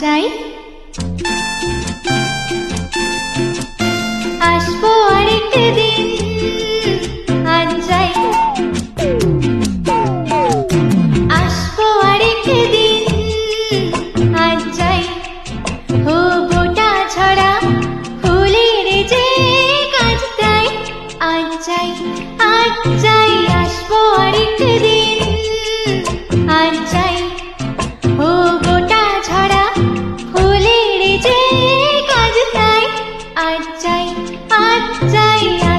চাই আসব আরেকটা দিন আজ চাই আসব কাজ চাই আজ চাই আসব আরেকটা দিন। Hey.